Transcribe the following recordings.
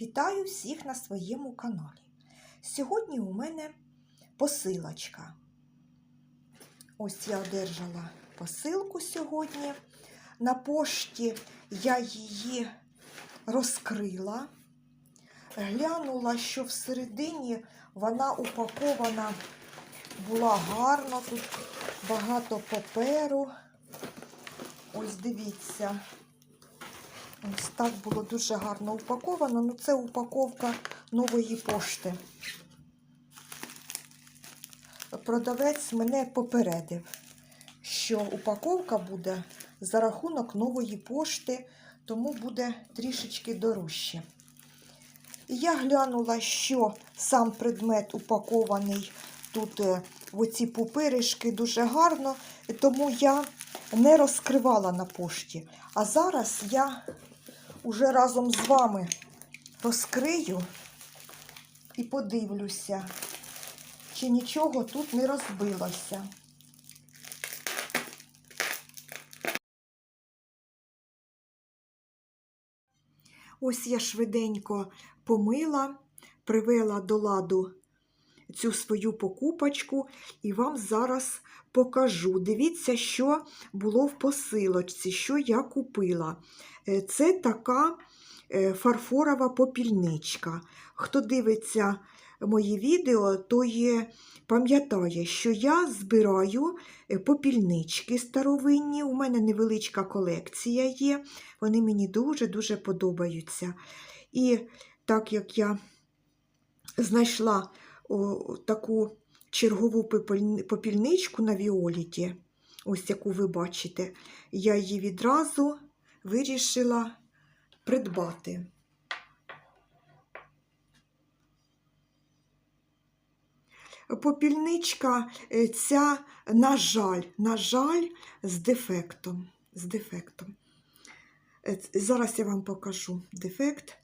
Вітаю всіх на своєму каналі. Сьогодні у мене посилочка. Ось я одержала посилку сьогодні. На пошті я її розкрила, глянула, що всередині вона упакована була гарно, тут багато паперу. Ось дивіться. Ось так було дуже гарно упаковано. Ну, це упаковка нової пошти. Продавець мене попередив, що упаковка буде за рахунок нової пошти, тому буде трішечки дорожче. І я глянула, що сам предмет упакований тут е, в оці пупиришки дуже гарно, тому я не розкривала на пошті. А зараз я уже разом з вами розкрию і подивлюся, чи нічого тут не розбилося. Ось я швиденько помила, привела до ладу цю свою покупочку і вам зараз покажу. Дивіться, що було в посилочці, що я купила. Е, Це така е, фарфорова попільничка. Хто дивиться мої відео, то є, пам'ятає, що я збираю е, попільнички старовинні. У мене невеличка колекція є. Вони мені дуже-дуже подобаються. І так як я знайшла таку чергову попільничку на Віоліті, ось яку ви бачите, я її відразу вирішила придбати. Попільничка е, ця, на жаль, на жаль, з дефектом. З дефектом. Е, Зараз я вам покажу дефект.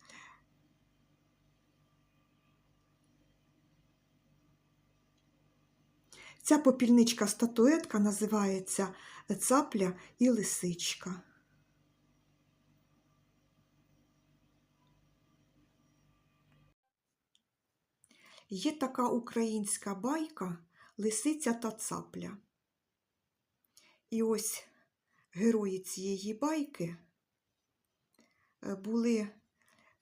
Ця попільничка статуетка називається Цапля і лисичка. Є така українська байка Лисиця та цапля. І ось герої цієї байки е, були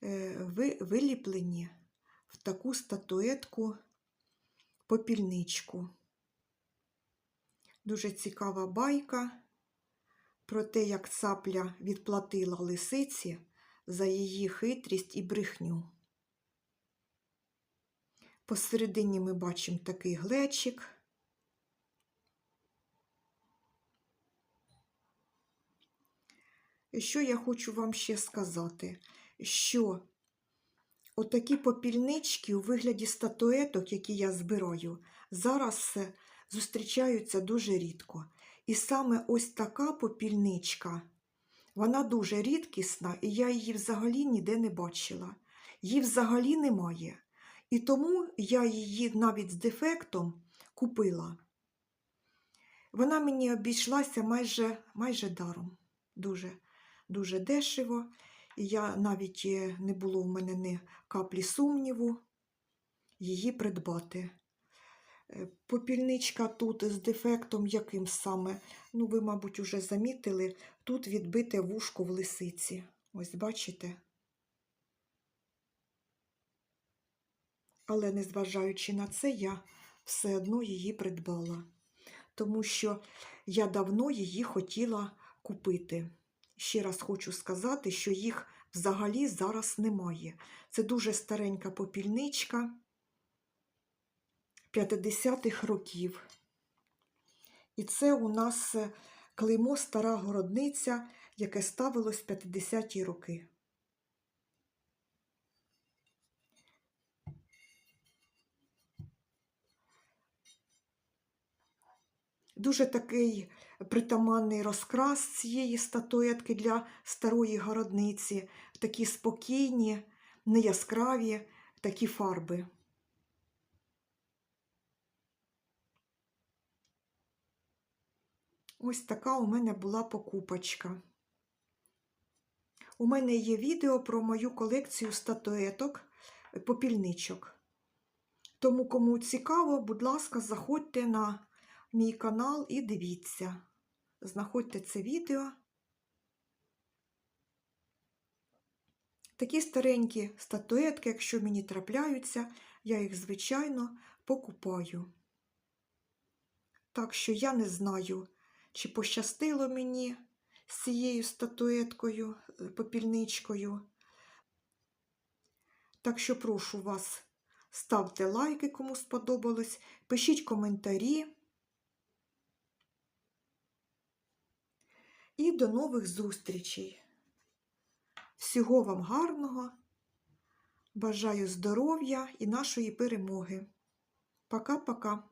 е, виліплені в таку статуетку попільничку. Дуже цікава байка про те, як цапля відплатила лисиці за її хитрість і брехню. Посередині ми бачимо такий глечик. Що я хочу вам ще сказати? Що отакі попільнички у вигляді статуеток, які я збираю, зараз зустрічаються дуже рідко. І саме ось така попільничка, вона дуже рідкісна, і я її взагалі ніде не бачила. Її взагалі немає. І тому я її навіть з дефектом купила. Вона мені обійшлася майже, майже даром. Дуже, дуже дешево. І я навіть е, не було в мене ні каплі сумніву її придбати. Е, Попільничка тут з дефектом яким саме, ну ви, мабуть, уже замітили, тут відбите вушко в лисиці. Ось бачите? Але незважаючи на це, я все одно її придбала, тому що я давно її хотіла купити. Ще раз хочу сказати, що їх взагалі зараз немає. Це дуже старенька попільничка 50-х років. І це у нас е, клеймо стара городниця, яке ставилось в 50-ті роки. Дуже такий притаманний розкрас цієї статуетки для старої городниці, такі спокійні, неяскраві такі фарби. Ось така у мене була покупочка. У мене є відео про мою колекцію статуеток е, попільничок. Тому, кому цікаво, будь ласка, заходьте на мій канал і дивіться. Знаходьте це відео. Такі старенькі статуетки, якщо мені трапляються, я їх, звичайно, покупаю. Так що я не знаю, чи пощастило мені з цією статуеткою, е, попільничкою. Так що прошу вас, ставте лайки, кому сподобалось, пишіть коментарі. І до нових зустрічей. Всього вам гарного. Бажаю здоров'я і нашої перемоги. Пока-пока.